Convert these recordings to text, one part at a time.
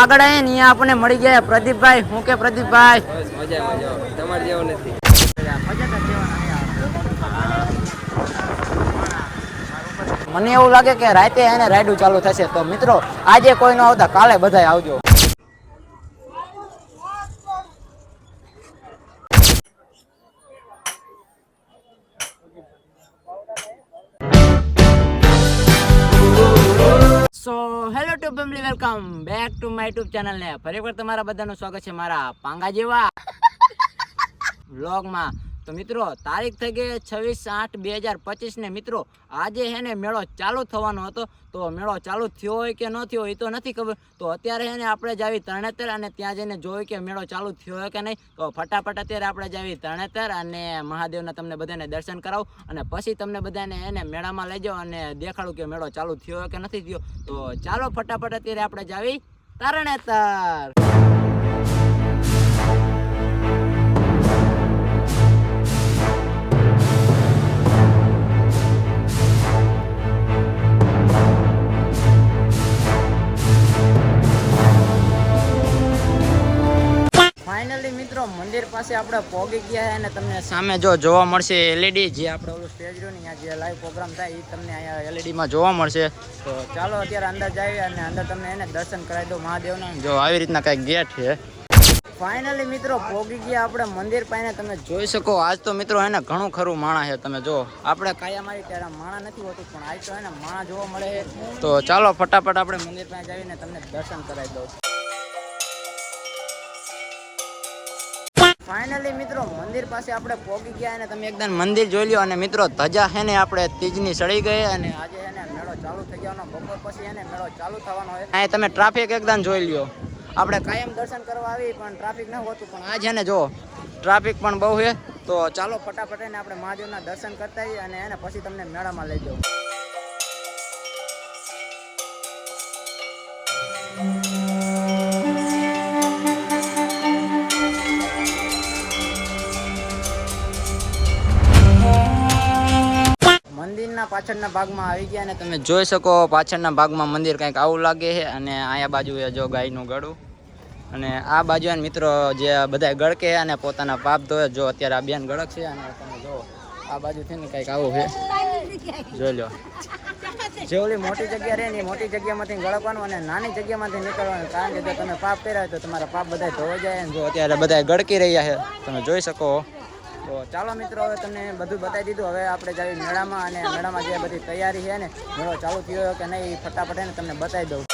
આગળ આવીએ ને આપણને મળી ગયા પ્રદીપભાઈ, હું કે પ્રદીપભાઈ? તમારે જેવો નથી મને એવું લાગે કે રાતે એને રાયડું ચાલુ થશે. તો મિત્રો, આજે કોઈ ન આવતા, કાલે બધાય આવજો. Family welcome back to my YouTube channel ને. ફરી એકવાર તમારા બધાનું સ્વાગત છે મારા પાંગા જેવા. વ્લોગમાં તો મિત્રો, તારીખ થઈ ગઈ છવ્વીસ આઠ બે હજાર પચીસ ને મિત્રો, આજે હે ને મેળો ચાલુ થવાનો હતો. તો મેળો ચાલુ થયો હોય કે ન થયો એ તો નથી ખબર. તો અત્યારે હે ને આપણે જાવી તરણેતર અને ત્યાં જઈને જોયું કે મેળો ચાલુ થયો હોય કે નહીં, તો ફટાફટ અત્યારે આપણે જાવી તરણેતર અને મહાદેવના તમને બધાને દર્શન કરાવું. અને પછી તમને બધાને એને મેળામાં લઈ જાઓ અને દેખાડું કે મેળો ચાલુ થયો હોય કે નથી થયો. તો ચાલો ફટાફટ અત્યારે આપણે જાવી તરણેતર. મંદિર પાસે આપણે પહોંચી ગયા છે અને તમને સામે જો જોવા મળશે એલઈડી જે આપણે ઓલું સ્ટેજ રહ્યું ને જે લાઈવ પ્રોગ્રામ થાય એ તમને અહીંયા એલઈડીમાં જોવા મળશે. તો ચાલો અત્યારે અંદર જઈએ અને અંદર તમને એને દર્શન કરાવી દો મહાદેવના. જો આવી રીતના કંઈક ગેટ છે. ફાઇનલી મિત્રો પોગી ગયા આપણે મંદિર પાસે તમે જોઈ શકો, આજ તો મિત્રો એને ઘણું ખરું માણા છે તમે જો. આપણે કાયા મારી ત્યારે માણા નથી હોતું, પણ આજ તો એને માણા જોવા મળે તો ચાલો ફટાફટ આપણે મંદિર પાસે જઈને તમને દર્શન કરાવી દઉં. ફાઇનલી મિત્રો, મંદિર પાસે આપણે પહોંચી ગયા અને તમે એકદમ મંદિર જોઈ લ્યો અને મિત્રો, ધજા છે ને આપણે તીજની સડી ગઈ અને આજે એને મેળો ચાલુ થઈ ગયો બપોર પછી એને મેળો ચાલુ થવાનો હોય અહીં તમે ટ્રાફિક એકદમ જોઈ લ્યો. આપણે કાયમ દર્શન કરવા આવી, પણ ટ્રાફિક ન હોતું. પણ આ છે ને જો ટ્રાફિક પણ બહુ છે. તો ચાલો, ફટાફટ એને આપણે મહાદેવના દર્શન કરતા અને એને પછી તમને મેળામાં લઈ જાઉં મંદિરના પાછળના ભાગમાં આવી ગયા અને તમે જોઈ શકો પાછળના ભાગમાં મંદિર કંઈક આવું લાગે છે અને અહીંયા બાજુ જો ગાયનું ગળું. અને આ બાજુ મિત્રો જે બધા ગળકે છે અને પોતાના પાપ ધોવે, જો અત્યારે આ બેન ગળક છે અને તમે જો આ બાજુથી ને કંઈક આવું છે. જોઈ લો. જે ઓલી મોટી જગ્યા રહે ને મોટી જગ્યામાંથી ગળકવાનું અને નાની જગ્યામાંથી નીકળવાનું, કારણ કે જો તમે પાપ કર્યા તો તમારા પાપ બધા ધોવા જાય જો અત્યારે બધા ગળકી રહ્યા છે. તમે જોઈ શકો. તો ચાલો મિત્રો, હવે તમને બધું બતાવી દીધું. હવે આપણે જાવી મેળામાં અને મેળામાં જે બધી તૈયારી છે ને, મેળો ચાલુ થયો કે નહીં ફટાફટ એને તમને બતાવી દઉં.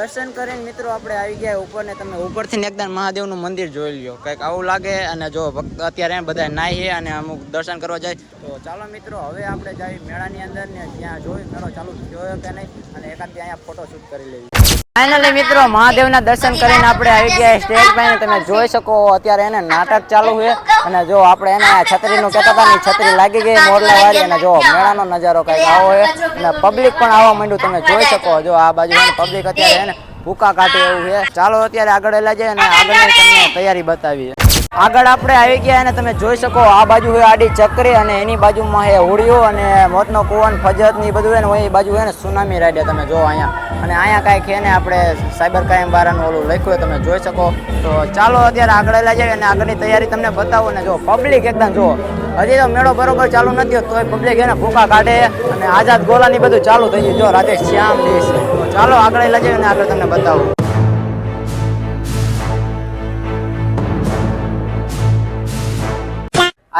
દર્શન કરીને મિત્રો આપણે આવી ગયા ઉપર ને તમે ઉપરથી એકદમ મહાદેવનું મંદિર જોઈ લ્યો. કંઈક આવું લાગે અને જો ભક્ત અત્યારે બધા નાહી અને અમુક દર્શન કરવા જાય, તો ચાલો મિત્રો, હવે આપણે જઈએ મેળાની અંદર ને ત્યાં જોઈ મેળો ચાલુ થયો કે નહીં, અને એકાદ અહીંયા ફોટો શૂટ કરી લેવી ફાઇનલી મિત્રો, મહાદેવના દર્શન કરીને આપણે આવી ગયા સ્ટેજ પાસે તમે જોઈ શકો અત્યારે એને નાટક ચાલુ છે. અને જો આપણે એને આ છત્રીનું કહેતા હતા ને છત્રી લાગી ગઈ મોરલા વાળી અને જો મેળાનો નજારો કંઈક આવો છે. અને પબ્લિક પણ આવવા માંડ્યું. તમે જોઈ શકો જો આ બાજુ પબ્લિક અત્યારે એને ભૂકા કાઢે એવું છે. ચાલો અત્યારે આગળ એલા જાય અને આગળની તમને તૈયારી બતાવીએ. આગળ આપણે આવી ગયા અને તમે જોઈ શકો આ બાજુ હોય આડી ચક્રી અને એની બાજુમાં એ હોળીઓ અને મોતનો કુવન, ફજતની બધું હોય ને એ બાજુ હોય ને સુનામી રાઈડે તમે જો અહીંયા. અને અહીંયા કાંઈક છે ને આપણે સાયબર ક્રાઇમ વાળાનું ઓલું લખ્યું તમે જોઈ શકો. તો ચાલો અત્યારે આગળ લઈ જઈએ અને આગળની તૈયારી તમને બતાવો ને જો પબ્લિક એકદમ જુઓ હજી તો મેળો બરોબર ચાલુ નથી તોય પબ્લિક એને ભૂખા કાઢે અને આઝાદ ગોલાની બધું ચાલુ થઈ ગયું. જો રાધે શ્યામ દેશ. ચાલો આગળ એલા જઈએ અને આગળ તમને બતાવું.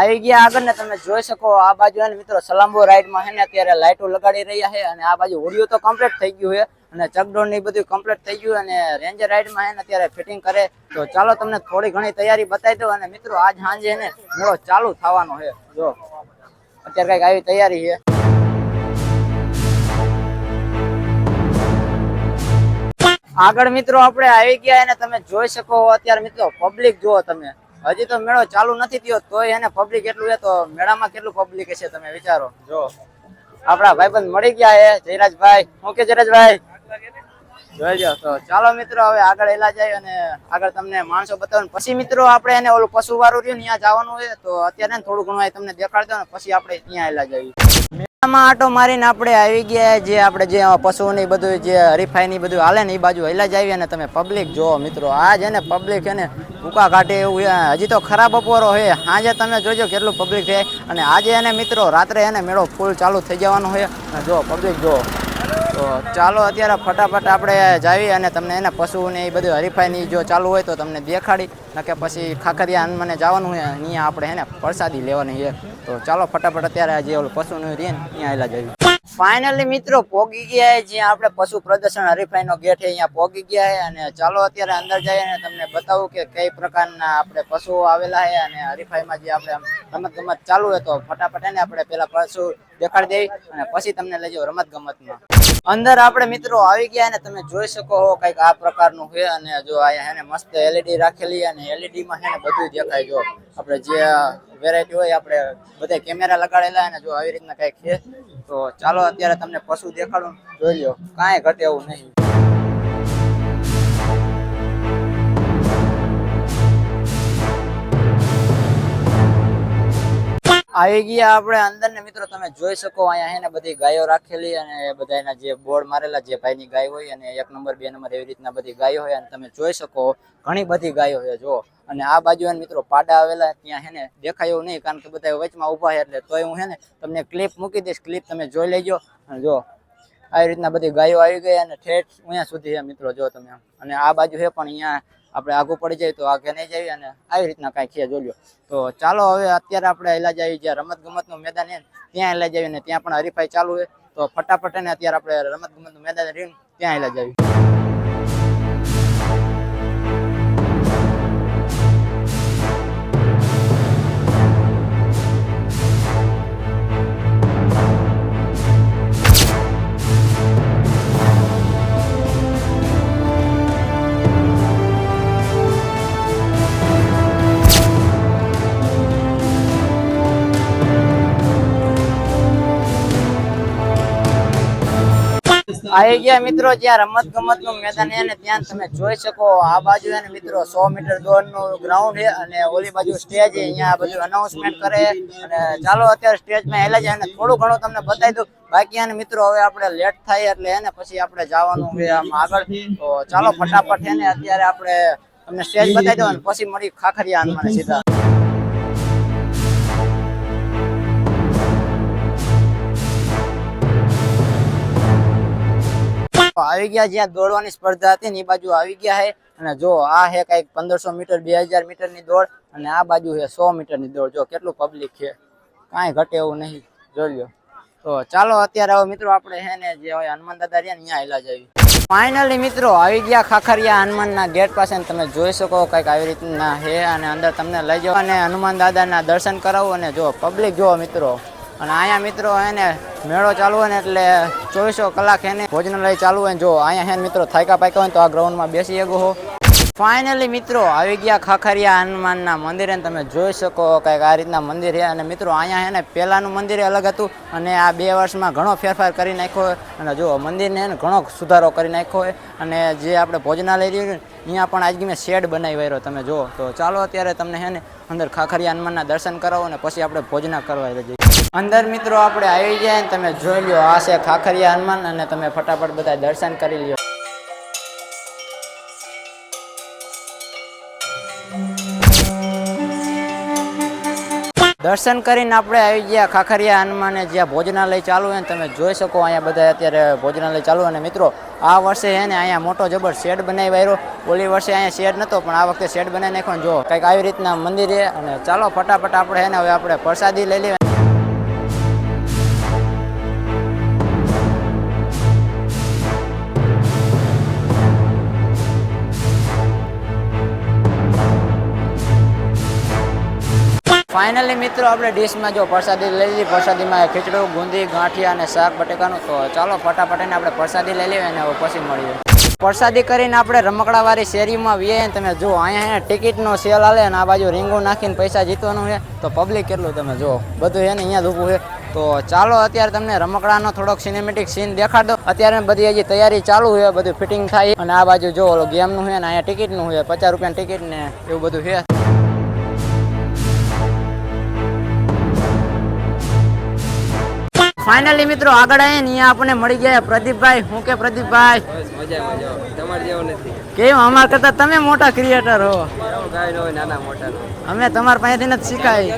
આવી ગયા આગળ ને તમે જોઈ શકો આ બાજુ એને મિત્રો સલામ્બો રાઈડમાં છે ને અત્યારે લાઇટો લગાડી રહ્યા છે અને આ બાજુ હોડીઓ તો કમ્પ્લીટ થઈ ગયું છે અને ચકડોળ ને બધું કમ્પ્લીટ થઈ ગયું અને રેન્જર રાઈડમાં છે ને અત્યારે ફિટિંગ કરે. તો ચાલો તમને થોડી ઘણી તૈયારી બતાવી દઉં અને મિત્રો આજ સાંજે ને મેળો ચાલુ થવાનો છે. જો, અત્યારે કંઈક આવી તૈયારી છે. આગળ મિત્રો આપણે આવી ગયા અને તમે જોઈ શકો અત્યારે મિત્રો પબ્લિક જુઓ તમે. હજી તો મેળો ચાલુ નથી થયો, તોય એને પબ્લિક એટલું છે તો મેળામાં કેટલું પબ્લિક હશે તમે વિચારો. જો, આપણા ભાઈબંધ મળી ગયા છે, જયરાજભાઈ. હું કે જયરાજભાઈ? જોઈજો તો ચાલો મિત્રો, હવે આગળ એલા જાય અને આગળ તમને માણસો બતાવો. પછી મિત્રો, આપણે એને ઓલું પશુ વાળું રહ્યું ને, ત્યાં જવાનું હોય તો અત્યારે થોડું ઘણું તમને દેખાડતો ને, પછી આપણે ત્યાં એલા જઈએ. મેળામાં આટો મારીને આપણે આવી ગયા જે આપણે જે પશુઓને બધું જે હરીફાઈ ની બધું હાલે ને એ બાજુ હેલા જ આવી અને તમે પબ્લિક જો મિત્રો. આ છે ને પબ્લિક છે ને ભૂકા કાઢે એવું. હજી તો ખરાબ બપોરો છે. આજે તમે જોજો કેટલું પબ્લિક છે. અને આજે એને મિત્રો રાત્રે એને મેળો ફૂલ ચાલુ થઈ જવાનો છે. અને જો પબ્લિક જો તો ચાલો અત્યારે ફટાફટ આપણે જાવી અને તમને એને પશુને એ બધું હરીફાઈની જો ચાલુ હોય તો તમને દેખાડી. નકે પછી ખાખરિયા હનુમાને જવાનું હોય અહીંયા આપણે એને પ્રસાદી લેવાની છે. તો ચાલો ફટાફટ અત્યારે આજે ઓલું પશુનું રે ને ત્યાં જઈએ ફાઇનલી મિત્રો પોગી ગયા જ્યાં આપણે પશુ પ્રદર્શન હરીફાઈનો ગેટ છે અહીંયા પોગી ગયા અને ચાલો અત્યારે અંદર જઈએ અને તમને બતાવું કે કઈ પ્રકારના આપણે પશુઓ આવેલા છે અને હરીફાઈમાં જે આપણે રમત ગમત ચાલુ હોય તો ફટાફટ એને આપણે પેલા પશુ દેખાડી દઈ અને પછી તમને લઈ જાઓ રમત ગમતમાં અંદર આપણે મિત્રો આવી ગયા ને તમે જોઈ શકો હો કંઈક આ પ્રકારનું છે અને જો આ હે ને મસ્ત એલઈડી રાખેલી અને એલઈડી માં હે ને બધું દેખાય જો. આપણે જે વેરાયટી હોય આપણે બધા કેમેરા લગાડેલા અને જો આવી રીતના કંઈક છે, તો ચાલો અત્યારે તમને પશુ દેખાડું, જોઈ લો કાંઈ ઘટે એવું નહીં. આવી ગયા આપણે અંદર ને મિત્રો, તમે જોઈ શકો, અહીંયા હે બધી ગાયો રાખેલી અને બધા એના જે બોર્ડ મારેલા જે ભાઈની ગાય હોય અને એક નંબર, બે નંબર એવી રીતના બધી ગાયો હોય. અને તમે જોઈ શકો, ઘણી બધી ગાયો છે જો અને આ બાજુ મિત્રો, પાડા આવેલા, ત્યાં હે ને દેખાય નહીં, કારણ કે બધા વચમાં ઊભા છે એટલે તોય હું હે ને તમને ક્લિપ મૂકી દઈશ. ક્લિપ તમે જોઈ લેજો. અને જો આવી રીતના બધી ગાયો આવી ગઈ અને ઠેઠ અહીંયા સુધી મિત્રો જો તમે. અને આ બાજુ છે પણ અહીંયા આપણે આગું પડી જાય તો આગે નહીં જઈએ અને આવી રીતના કાંઈ છે, જોજો. તો ચાલો હવે અત્યારે આપણે એલા જઈએ જ્યાં રમત ગમતનું મેદાન છે ત્યાં એલા જઈએ ને ત્યાં પણ હરીફાઈ ચાલુ છે. તો ફટાફટ ને અત્યારે આપણે રમત ગમતનું મેદાન રહીને ત્યાં એલા જઈએ આવી મિત્રો જ્યાં રમત ગમતનું મેદાન છે ત્યાં તમે જોઈ શકો. આ બાજુ મિત્રો સો મીટર દોડનું ગ્રાઉન્ડ છે અને ઓલી બાજુ સ્ટેજ અહીંયા બધું અનાઉન્સમેન્ટ કરે અને ચાલો અત્યારે સ્ટેજમાં હેલા જાય અને થોડું ઘણું તમને બતાવી દઉં. બાકી એને મિત્રો હવે આપણે લેટ થાય એટલે એને પછી આપણે જવાનું છે આમ આગળ. ચાલો ફટાફટ એને અત્યારે આપણે તમને સ્ટેજ બતાવી દઉં અને પછી મળી ખાખરિયા હનુમાન સીધા. આવી ગયા જ્યાં દોડવાની સ્પર્ધા હતી ને એ બાજુ આવી ગયા છે અને જો આ છે કંઈક પંદરસો મીટર, બે હજાર મીટરની દોડ અને આ બાજુ છે સો મીટરની દોડ. જો કેટલું પબ્લિક છે. કાંઈ ઘટે એવું નહીં. જોઈ લો. તો ચાલો અત્યારે હવે મિત્રો આપણે છે ને જે હોય હનુમાન દાદા રહ્યા ને ત્યાં હેલા જઈએ ફાઇનલી મિત્રો આવી ગયા ખાખરિયા હનુમાનના ગેટ પાસે તમે જોઈ શકો કંઈક આવી રીતના છે અને અંદર તમને લઈ જાઓ અને હનુમાન દાદાના દર્શન કરાવો અને જો પબ્લિક જુઓ મિત્રો. અને અહીંયા મિત્રો એને મેળો ચાલુ હોય ને એટલે ચોવીસો કલાક એને ભોજનાલય ચાલુ હોય જો અહીંયા હે મિત્રો થાયકા પાયકા હોય તો આ ગ્રાઉન્ડમાં બેસી શકો હો. ફાઇનલી મિત્રો આવી ગયા ખાખરિયા હનુમાનના મંદિરે તમે જોઈ શકો કંઈક આ રીતના મંદિર છે અને મિત્રો અહીંયા હે ને પહેલાંનું મંદિર અલગ હતું અને આ બે વર્ષમાં ઘણો ફેરફાર કરી નાખ્યો હોય અને જો મંદિરને ઘણો સુધારો કરી નાખ્યો હોય અને જે આપણે ભોજનાલય રહ્યું અહીંયા પણ આજ મેં શેડ બનાવી રહ્યો તમે જુઓ. તો ચાલો અત્યારે તમને હે ને અંદર ખાખરિયા હનુમાનના દર્શન કરાવો અને પછી આપણે ભોજના કરવા જઈએ. અંદર મિત્રો આપણે આવી જાય ને તમે જોઈ લ્યો, આ છે ખાખરિયા હનુમાન અને તમે ફટાફટ બધા દર્શન કરી લ્યો. દર્શન કરીને આપણે આવી ગયા ખાખરિયા હનુમાને જ્યાં ભોજનાલય ચાલુ હોય ને તમે જોઈ શકો અહીંયા બધા અત્યારે ભોજનાલય ચાલુ અને મિત્રો, આ વર્ષે છે ને અહીંયા મોટો જબર શેડ બનાવી વાયરો. ઓલી વર્ષે અહીંયા શેડ નહોતો પણ આ વખતે શેડ બનાવી નાખ્યો જો કંઈક આવી રીતના મંદિર. અને ચાલો ફટાફટ આપણે હે ને હવે આપણે પ્રસાદી લઈ લઈએ ફાઇનલી મિત્રો, આપણે ડીશમાં જો પ્રસાદી લઈ લીધી. પ્રસાદીમાં ખીચડું, ગુંદી, ગાંઠિયા અને શાક, બટેકાનું. તો ચાલો ફટાફટ એને આપણે પ્રસાદી લઈ લઈએ અને પછી મળીએ. પ્રસાદી કરીને આપણે રમકડાવાળી શેરીમાં વીએ તમે જુઓ અહીંયા અહીંયા ટિકિટનો સેલ આલે અને આ બાજુ રીંગું નાખીને પૈસા જીતવાનું છે. તો પબ્લિક કેટલું તમે જુઓ બધું એને અહીંયા જ ઊભું છે. તો ચાલો, અત્યારે તમને રમકડાનો થોડોક સિનેમેટિક સીન દેખાડો અત્યારે બધી હજી તૈયારી ચાલુ છે, બધું ફિટિંગ થાય. અને આ બાજુ જો ઓલો ગેમનું છે ને, અહીંયા ટિકિટનું છે, પચાસ રૂપિયાની ટિકિટ ને એવું બધું છે. ફાઇનલી મિત્રો આગળ આવીએ ને અહીંયા આપણને મળી ગયા પ્રદીપભાઈ. હું કે પ્રદીપભાઈ? કેમ? અમાર કરતા તમે મોટા ક્રિએટર હો. અમે તમારા પાસેથી નથી શીખાય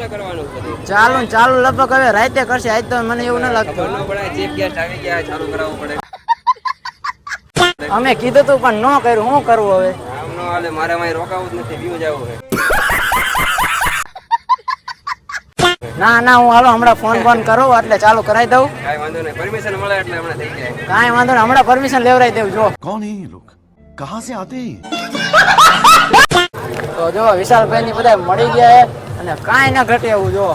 ચાલુ ચાલુ લગભગ હવે રાતે કરશે. આજ તો મને એવું ન લાગતું. અમે કીધું તું પણ ન કર્યું. શું કરવું હવે? મારે રોકાવું જ નથી વ્યૂ જવું ના ના હું હાલો હમણાં ફોન ફોન કરું એટલે ચાલુ કરાઈ દઉં. કાઈ વાંધો નહીં. પરમિશન મળે એટલે હમણાં થઈ જાય. કાઈ વાંધો નહીં હમણાં પરમિશન લેવરાઈ દેવું જો કોણ હે લોક કહા સે આતે તો જો વિશાલભાઈ ની બધા મળી ગયા અને કાઈ ના ઘટે એવું જો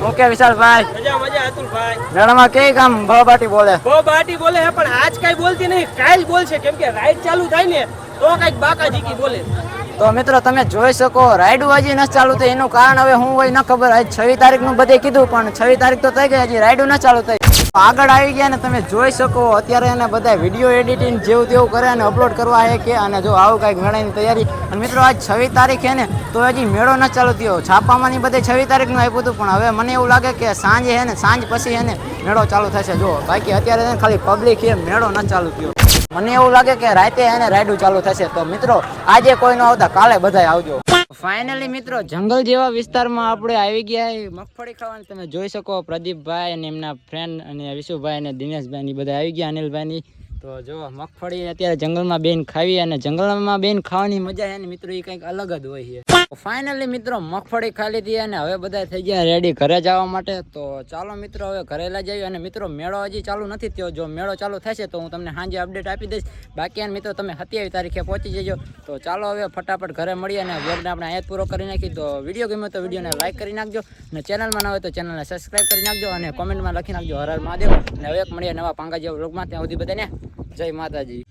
હું કે વિશાલભાઈ? મજા મજા અતુલભાઈ. મેળામાં કઈ કામ ભબાટી બોલે? ભબાટી બોલે પણ આજ કાઈ બોલતી નહીં કાલ બોલશે. કેમ કે રાઈડ ચાલુ થાય ને તો કંઈક બાકા કી બોલે. તો મિત્રો, તમે જોઈ શકો રાઈડ હજી ન ચાલુ થઈ. એનું કારણ હવે હું હોય ન ખબર. આજ છવ્વી તારીખનું બધે કીધું, પણ છવ્વી તારીખ તો થઈ ગઈ. હજી રાઈડ ન ચાલુ થઈ. આગળ આવી ગયા ને તમે જોઈ શકો, અત્યારે એને બધા વીડિયો એડિટિંગ જેવું તેવું કરે અને અપલોડ કરવા છે કે, અને જો આવું કાંઈક મેળાની તૈયારી. અને મિત્રો, આજ છવ્વી તારીખ છે ને, તો હજી મેળો ન ચાલુ થયો. છાપામાંની બધે છવ્વીસ તારીખનું આપ્યું હતું, પણ હવે મને એવું લાગે કે સાંજે છે ને, સાંજ પછી છે ને મેળો ચાલુ થશે. જો, બાકી અત્યારે ખાલી પબ્લિક છે, મેળો ન ચાલુ થયો. મને એવું લાગે કે રાતે એને રાઈડું ચાલુ થશે. તો મિત્રો, આજે કોઈ ન આવતા, કાલે બધા આવજો. ફાઇનલી મિત્રો, જંગલ જેવા વિસ્તારમાં આપણે આવી ગયા મગફળી ખાવાની તમે જોઈ શકો, પ્રદીપભાઈ અને એમના ફ્રેન્ડ અને વિશુભાઈ અને દિનેશભાઈ બધા આવી ગયા અનિલભાઈ ની તો જો, મગફળી અત્યારે જંગલમાં બેન ખાવી અને જંગલમાં બેન ખાવાની મજા છે ને મિત્રો, એ કંઈક અલગ જ હોય છે. ફાઇનલી મિત્રો, મગફળી ખાલી લીધી અને હવે બધા થઈ ગયા રેડી ઘરે જવા માટે. તો ચાલો મિત્રો, હવે ઘરે લઈ જઈએ. અને મિત્રો, મેળો હજી ચાલુ નથી થયો. જો મેળો ચાલુ થશે તો હું તમને સાંજે અપડેટ આપી દઈશ. બાકી મિત્રો, તમે સત્યાવીસ તારીખે પહોંચી જજો. તો ચાલો હવે ફટાફટ ઘરે મળીએ અને વ્લોગને આપણે આયાત પૂરો કરી નાખી તો વીડિયો ગમ્યો તો વિડીયોને લાઇક કરી નાખજો. અને ચેનલમાં ન હોય તો ચેનલને સબસ્ક્રાઈબ કરી નાખજો અને કોમેન્ટમાં લખી નાખજો હર હર મહાદેવ. અને હવે એક મળીએ નવા પાંગા જેવા વ્લોગમાં ત્યાં સુધી બધાને જય માતાજી.